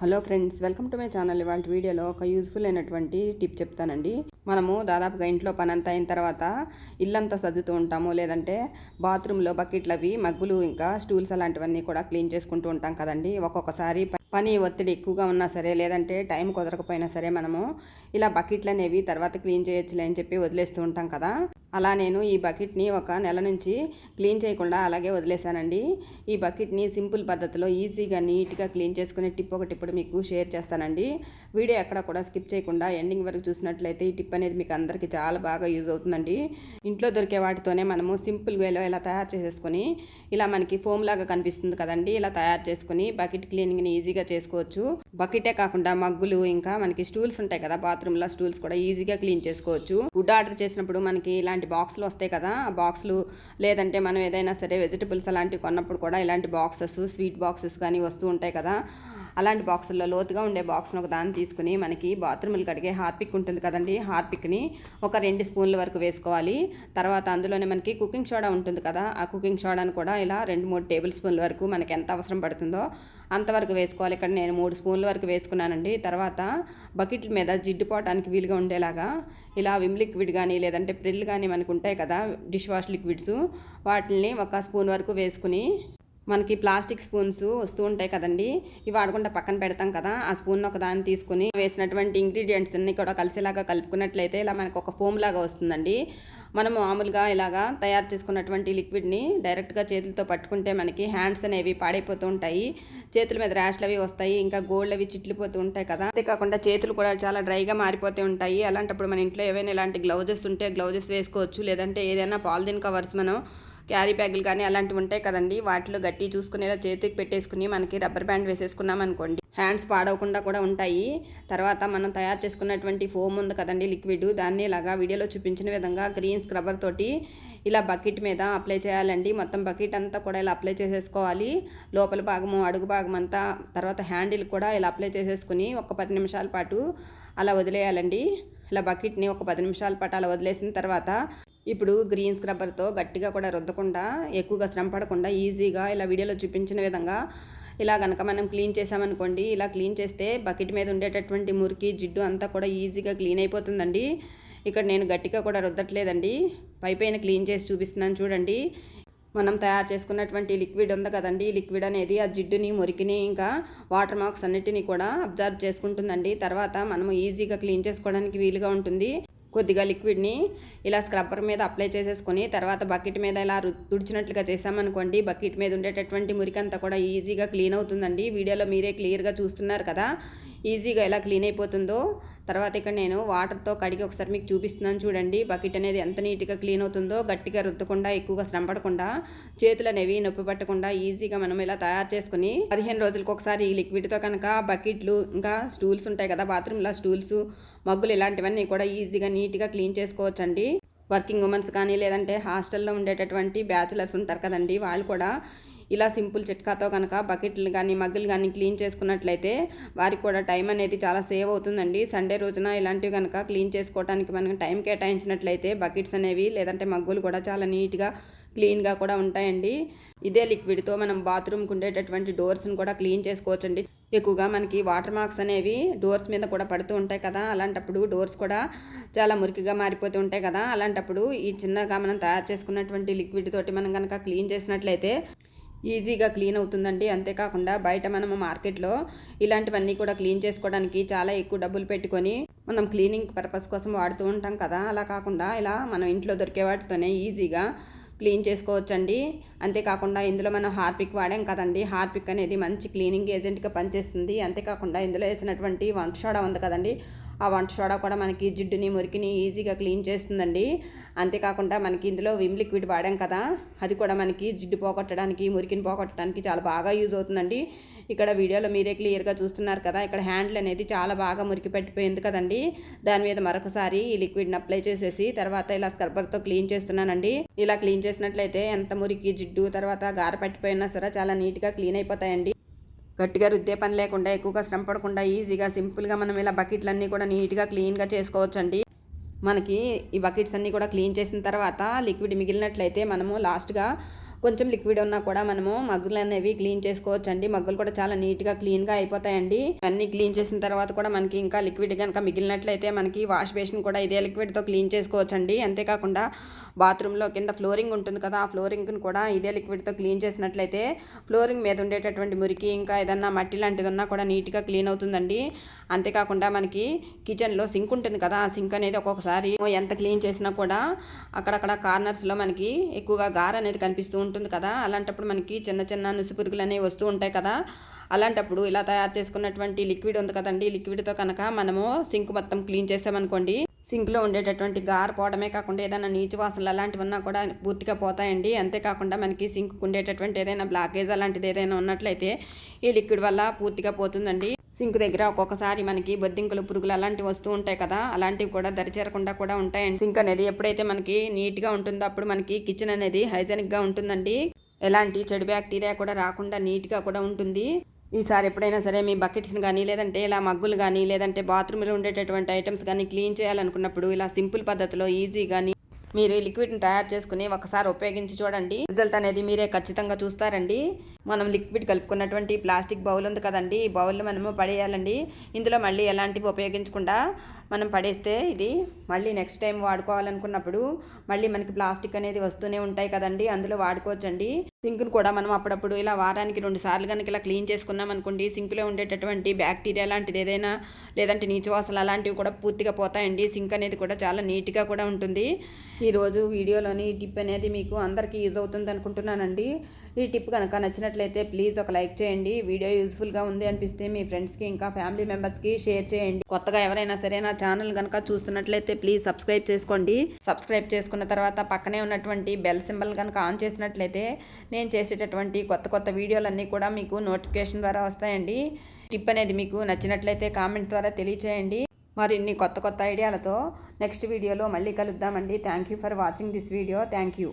Hello friends welcome to my channel. ఇవాళ వీడియోలో ఒక యూజ్ఫుల్ అయినటువంటి టిప్ చెప్తానండి. మనము దాదాపుగా ఇంట్లో పని అంతా అయిన తర్వాత ఇల్లంతా సర్దుతూ ఉంటాము. లేదంటే బాత్రూంలో బకెట్లు అవి మగ్గులు ఇంకా స్టూల్స్ అలాంటివన్నీ కూడా క్లీన్ చేసుకుంటూ ఉంటాం కదండి. ఒక్కొక్కసారి పని ఒత్తిడి ఎక్కువగా ఉన్నా సరే లేదంటే టైం కుదరకపోయినా సరే మనము ఇలా బకెట్లు అనేవి తర్వాత క్లీన్ చేయొచ్చులే అని చెప్పి వదిలేస్తూ ఉంటాం కదా. అలా నేను ఈ బకెట్ని ఒక నెల నుంచి క్లీన్ చేయకుండా అలాగే వదిలేశానండి. ఈ బకెట్ని సింపుల్ పద్ధతిలో ఈజీగా నీట్గా క్లీన్ చేసుకునే టిప్ ఒకటి ఇప్పుడు మీకు షేర్ చేస్తానండి. వీడియో ఎక్కడ కూడా స్కిప్ చేయకుండా ఎండింగ్ వరకు చూసినట్లయితే ఈ టిప్ అనేది మీకు అందరికీ చాలా బాగా యూజ్ అవుతుందండి. ఇంట్లో దొరికే వాటితోనే మనము సింపుల్ వేలో ఇలా తయారు చేసేసుకొని ఇలా మనకి ఫోమ్ లాగా కనిపిస్తుంది కదండి ఇలా తయారు చేసుకుని బకెట్ క్లీనింగ్ని ఈజీగా చేసుకోవచ్చు. బకెటే కాకుండా మగ్గులు ఇంకా మనకి స్టూల్స్ ఉంటాయి కదా బాత్రూంలో స్టూల్స్ కూడా ఈజీగా క్లీన్ చేసుకోవచ్చు. ఫుడ్ ఆర్డర్ చేసినప్పుడు మనకి ఇలాంటి బాక్సులు వస్తాయి కదా ఆ బాక్సులు లేదంటే మనం ఏదైనా సరే వెజిటబుల్స్ అలాంటివి కొన్నప్పుడు కూడా ఇలాంటి బాక్సెస్ స్వీట్ బాక్సెస్ కానీ వస్తూ ఉంటాయి కదా. అలాంటి బాక్సుల్లో లోతుగా ఉండే బాక్స్ను ఒక దాన్ని తీసుకుని మనకి బాత్రూములు కడిగే హార్పిక్ ఉంటుంది కదండి. హార్పిక్ని ఒక రెండు స్పూన్ల వరకు వేసుకోవాలి. తర్వాత అందులోనే మనకి కుకింగ్ సోడా ఉంటుంది కదా ఆ కుకింగ్ సోడాను కూడా ఇలా రెండు మూడు టేబుల్ స్పూన్ల వరకు మనకి ఎంత అవసరం పడుతుందో అంతవరకు వేసుకోవాలి. ఇక్కడ నేను మూడు స్పూన్ల వరకు వేసుకున్నానండి. తర్వాత బకెట్ల మీద జిడ్డు పోవటానికి వీలుగా ఉండేలాగా ఇలా విమ్ లిక్విడ్ కానీ లేదంటే ప్రిల్ కానీ మనకు ఉంటాయి కదా డిష్ వాష్ లిక్విడ్స్ వాటిని ఒక స్పూన్ వరకు వేసుకుని మనకి ప్లాస్టిక్ స్పూన్స్ వస్తూ ఉంటాయి కదండి. ఇవి వాడకుండా పక్కన పెడతాం కదా. ఆ స్పూన్ ఒక దాన్ని తీసుకుని వేసినటువంటి ఇంగ్రీడియంట్స్ అన్ని కూడా కలిసేలాగా కలుపుకున్నట్లయితే ఇలా మనకు ఒక ఫోమ్ లాగా వస్తుందండి. మనం మామూలుగా ఇలాగా తయారు చేసుకున్నటువంటి లిక్విడ్ని డైరెక్ట్గా చేతులతో పట్టుకుంటే మనకి హ్యాండ్స్ అనేవి పాడైపోతూ ఉంటాయి. చేతుల మీద ర్యాష్లు అవి వస్తాయి. ఇంకా గోల్డ్ అవి చిట్లిపోతూ ఉంటాయి కదా. అంతేకాకుండా చేతులు కూడా చాలా డ్రైగా మారిపోతూ ఉంటాయి. అలాంటప్పుడు మన ఇంట్లో ఏవైనా ఇలాంటి గ్లౌజెస్ ఉంటే గ్లౌజెస్ వేసుకోవచ్చు. లేదంటే ఏదైనా పాలిథిన్ కవర్స్ మనం క్యారీ బ్యాగులు కానీ అలాంటివి ఉంటాయి కదండి. వాటిలో గట్టి చూసుకునేలా చేతికి పెట్టేసుకుని మనకి రబ్బర్ బ్యాండ్ వేసేసుకున్నాం అనుకోండి. హ్యాండ్స్ పాడవకుండా కూడా ఉంటాయి. తర్వాత మనం తయారు చేసుకున్నటువంటి ఫోమ్ ఉంది కదండి లిక్విడ్. దాన్ని ఇలాగా వీడియోలో చూపించిన విధంగా గ్రీన్ స్క్రబ్బర్ తోటి ఇలా బకెట్ మీద అప్లై చేయాలండి. మొత్తం బకెట్ అంతా కూడా ఇలా అప్లై చేసేసుకోవాలి. లోపల భాగము అడుగు భాగం అంతా తర్వాత హ్యాండిల్ కూడా ఇలా అప్లై చేసేసుకుని ఒక పది నిమిషాల పాటు అలా వదిలేయాలండి. ఇలా బకెట్ని ఒక పది నిమిషాల పాటు అలా వదిలేసిన తర్వాత ఇప్పుడు గ్రీన్ స్క్రబ్బర్తో గట్టిగా కూడా రుద్దకుండా ఎక్కువగా శ్రమ పడకుండా ఈజీగా ఇలా వీడియోలో చూపించిన విధంగా ఇలా కనుక మనం క్లీన్ చేసామనుకోండి ఇలా క్లీన్ చేస్తే బకెట్ మీద ఉండేటటువంటి మురికి జిడ్డు అంతా కూడా ఈజీగా క్లీన్ అయిపోతుందండి. ఇక్కడ నేను గట్టిగా కూడా రుద్దట్లేదండి. పైపైన క్లీన్ చేసి చూపిస్తున్నాను చూడండి. మనం తయారు చేసుకున్నటువంటి లిక్విడ్ ఉంది కదండి. ఈ లిక్విడ్ అనేది ఆ జిడ్డుని మురికిని ఇంకా వాటర్ మార్క్స్ అన్నిటిని కూడా అబ్జర్వ్ చేసుకుంటుందండి. తర్వాత మనము ఈజీగా క్లీన్ చేసుకోవడానికి వీలుగా ఉంటుంది. కొద్దిగా లిక్విడ్ని ఇలా స్క్రబ్బర్ మీద అప్లై చేసేసుకొని తర్వాత బకెట్ మీద ఇలా తుడిచినట్లుగా చేసామనుకోండి బకెట్ మీద ఉండేటటువంటి మురికంతా కూడా ఈజీగా క్లీన్ అవుతుందండి. వీడియోలో మీరే క్లియర్గా చూస్తున్నారు కదా. ఈజీగా ఎలా క్లీన్ అయిపోతుందో తర్వాత ఇక్కడ నేను వాటర్తో కడిగి ఒకసారి మీకు చూపిస్తున్నాను చూడండి. బకెట్ అనేది ఎంత నీట్గా క్లీన్ అవుతుందో గట్టిగా రుద్దకుండా ఎక్కువగా శ్రమ పడకుండా చేతులు అనేవి నొప్పి పట్టకుండా ఈజీగా మనం ఇలా తయారు చేసుకుని పదిహేను రోజులకు ఒకసారి ఈ లిక్విడ్తో కనుక బకెట్లు ఇంకా స్టూల్స్ ఉంటాయి కదా బాత్రూంలో స్టూల్స్ మగ్గులు ఇలాంటివన్నీ కూడా ఈజీగా నీట్గా క్లీన్ చేసుకోవచ్చండి. వర్కింగ్ ఉమెన్స్ కానీ లేదంటే హాస్టల్లో ఉండేటటువంటి బ్యాచిలర్స్ ఉంటారు కదండి వాళ్ళు కూడా ఇలా సింపుల్ చిట్కాతో కనుక బకెట్లు కానీ మగ్గులు కానీ క్లీన్ చేసుకున్నట్లయితే వారికి కూడా టైం అనేది చాలా సేవ్ అవుతుందండి. సండే రోజున ఇలాంటివి కనుక క్లీన్ చేసుకోవడానికి మనం టైం కేటాయించినట్లయితే బకెట్స్ అనేవి లేదంటే మగ్గులు కూడా చాలా నీట్గా క్లీన్గా కూడా ఉంటాయండి. ఇదే లిక్విడ్తో మనం బాత్రూమ్కి ఉండేటటువంటి డోర్స్ని కూడా క్లీన్ చేసుకోవచ్చండి. ఎక్కువగా మనకి వాటర్ మార్క్స్ అనేవి డోర్స్ మీద కూడా పడుతూ ఉంటాయి కదా. అలాంటప్పుడు డోర్స్ కూడా చాలా మురికిగా మారిపోతూ ఉంటాయి కదా. అలాంటప్పుడు ఈ చిన్నగా మనం తయారు చేసుకున్నటువంటి లిక్విడ్ తోటి మనం కనుక క్లీన్ చేసినట్లయితే ఈజీగా క్లీన్ అవుతుందండి. అంతేకాకుండా బయట మనము మార్కెట్లో ఇలాంటివన్నీ కూడా క్లీన్ చేసుకోవడానికి చాలా ఎక్కువ డబ్బులు పెట్టుకొని మనం క్లీనింగ్ పర్పస్ కోసం వాడుతూ ఉంటాం కదా. అలా కాకుండా ఇలా మనం ఇంట్లో దొరికే వాటితోనే ఈజీగా క్లీన్ చేసుకోవచ్చండి. అంతేకాకుండా ఇందులో మనం హార్పిక్ వాడాం కదండి. హార్పిక్ అనేది మంచి క్లీనింగ్ ఏజెంట్గా పనిచేస్తుంది. అంతేకాకుండా ఇందులో వేసినటువంటి వంట సోడా ఉంది కదండి. ఆ వంట సోడా కూడా మనకి జిడ్డుని మురికిని ఈజీగా క్లీన్ చేస్తుందండి. అంతేకాకుండా మనకి ఇందులో విమ్ లిక్విడ్ వాడాం కదా అది కూడా మనకి జిడ్డు పోగొట్టడానికి మురికిని పోగొట్టడానికి చాలా బాగా యూజ్ అవుతుందండి. ఇక్కడ వీడియోలో మీరే క్లియర్గా చూస్తున్నారు కదా ఇక్కడ హ్యాండిల్ అనేది చాలా బాగా మురికి పెట్టిపోయింది కదండి. దాని మీద మరొకసారి ఈ లిక్విడ్ని అప్లై చేసేసి తర్వాత ఇలా స్క్రబ్బర్తో క్లీన్ చేస్తున్నానండి. ఇలా క్లీన్ చేసినట్లయితే ఎంత మురికి జిడ్డు తర్వాత గార పెట్టిపోయినా సరే చాలా నీట్గా క్లీన్ అయిపోతాయండి. గట్టిగా రుద్దే పని లేకుండా ఎక్కువగా శ్రమ పడకుండా ఈజీగా సింపుల్గా మనం ఇలా బకెట్లన్నీ కూడా నీట్గా క్లీన్గా చేసుకోవచ్చండి. మనకి ఈ బకెట్స్ అన్నీ కూడా క్లీన్ చేసిన తర్వాత లిక్విడ్ మిగిలినట్లయితే మనము లాస్ట్గా కొంచెం లిక్విడ్ ఉన్నా కూడా మనము మగ్గులు అనేవి క్లీన్ చేసుకోవచ్చు అండి మగ్గులు కూడా చాలా నీట్గా క్లీన్గా అయిపోతాయండి. అన్నీ క్లీన్ చేసిన తర్వాత కూడా మనకి ఇంకా లిక్విడ్ కనుక మిగిలినట్లయితే మనకి వాష్ బేసిన్ కూడా ఇదే లిక్విడ్తో క్లీన్ చేసుకోవచ్చు అండి అంతేకాకుండా బాత్రూంలో కింద ఫ్లోరింగ్ ఉంటుంది కదా ఆ ఫ్లోరింగ్ని కూడా ఇదే లిక్విడ్తో క్లీన్ చేసినట్లయితే ఫ్లోరింగ్ మీద ఉండేటటువంటి మురికి ఇంకా ఏదన్నా మట్టి లాంటిది ఉన్నా కూడా నీట్గా క్లీన్ అవుతుందండి. అంతేకాకుండా మనకి కిచెన్లో సింక్ ఉంటుంది కదా ఆ సింక్ అనేది ఒక్కొక్కసారి ఎంత క్లీన్ చేసినా కూడా అక్కడక్కడ కార్నర్స్లో మనకి ఎక్కువగా గార అనేది కనిపిస్తూ ఉంటుంది కదా అలాంటప్పుడు మనకి చిన్న చిన్న నుసుపురుగులు అనేవి వస్తూ ఉంటాయి కదా అలాంటప్పుడు ఇలా తయారు చేసుకున్నటువంటి లిక్విడ్ ఉంది కదండి లిక్విడ్తో కనుక మనము సింక్ మొత్తం క్లీన్ చేసామనుకోండి సింక్లో ఉండేటటువంటి గార పోవడమే కాకుండా ఏదైనా నీచు వాసనలు అలాంటివి ఉన్నా కూడా పూర్తిగా పోతాయండి. అంతేకాకుండా మనకి సింక్ ఉండేటటువంటి ఏదైనా బ్లాకేజ్ అలాంటిది ఏదైనా ఉన్నట్లయితే ఈ లిక్విడ్ వల్ల పూర్తిగా పోతుందండి. సింక్ దగ్గర ఒక్కొక్కసారి మనకి బొద్దింకలు పురుగులు అలాంటివి వస్తూ ఉంటాయి కదా అలాంటివి కూడా దరిచేరకుండా కూడా ఉంటాయండి. సింక్ అనేది ఎప్పుడైతే మనకి నీట్గా ఉంటుందో అప్పుడు మనకి కిచెన్ అనేది హైజెనిక్గా ఉంటుందండి. ఎలాంటి చెడు బ్యాక్టీరియా కూడా రాకుండా నీట్గా కూడా ఉంటుంది. ఈసారి ఎప్పుడైనా సరే మీ బకెట్స్ని కానీ లేదంటే ఇలా మగ్గులు కానీ లేదంటే బాత్రూంలో ఉండేటటువంటి ఐటమ్స్ కానీ క్లీన్ చేయాలనుకున్నప్పుడు ఇలా సింపుల్ పద్ధతిలో ఈజీ కానీ మీరు ఈ లిక్విడ్ని తయారు చేసుకుని ఒకసారి ఉపయోగించి చూడండి. రిజల్ట్ అనేది మీరే ఖచ్చితంగా చూస్తారండి. మనం లిక్విడ్ కలుపుకున్నటువంటి ప్లాస్టిక్ బౌల్ ఉంది కదండి. ఈ బౌల్లో మనము పడేయాలండి. ఇందులో మళ్ళీ ఎలాంటివి ఉపయోగించకుండా మనం పడేస్తే ఇది మళ్ళీ నెక్స్ట్ టైం వాడుకోవాలనుకున్నప్పుడు మళ్ళీ మనకి ప్లాస్టిక్ అనేది వస్తూనే ఉంటాయి కదండి అందులో వాడుకోవచ్చండి. సింక్ను కూడా మనం అప్పుడప్పుడు ఇలా వారానికి రెండు సార్లు కనుక ఇలా క్లీన్ చేసుకున్నాం అనుకోండి సింక్లో ఉండేటటువంటి బ్యాక్టీరియా లాంటిది ఏదైనా లేదంటే నీచువాసలు అలాంటివి కూడా పూర్తిగా పోతాయండి. సింక్ అనేది కూడా చాలా నీట్గా కూడా ఉంటుంది. ఈరోజు వీడియోలోని టిప్ అనేది మీకు అందరికీ యూజ్ అవుతుంది అనుకుంటున్నానండి. ఈ టిప్ కనుక నచ్చినట్లయితే ప్లీజ్ ఒక లైక్ చేయండి. వీడియో యూస్ఫుల్గా ఉంది అనిపిస్తే మీ ఫ్రెండ్స్కి ఇంకా ఫ్యామిలీ మెంబర్స్కి షేర్ చేయండి. కొత్తగా ఎవరైనా సరే నా ఛానల్ కనుక చూస్తున్నట్లయితే ప్లీజ్ సబ్స్క్రైబ్ చేసుకోండి. సబ్స్క్రైబ్ చేసుకున్న తర్వాత పక్కనే ఉన్నటువంటి బెల్ సింబల్ కనుక ఆన్ చేసినట్లయితే నేను చేసేటటువంటి కొత్త కొత్త వీడియోలన్నీ కూడా మీకు నోటిఫికేషన్ ద్వారా వస్తాయండి. టిప్ అనేది మీకు నచ్చినట్లయితే కామెంట్ ద్వారా తెలియచేయండి. మరిన్ని కొత్త కొత్త ఐడియాలతో నెక్స్ట్ వీడియోలో మళ్ళీ కలుద్దామండి. Thank you for watching this video. Thank you.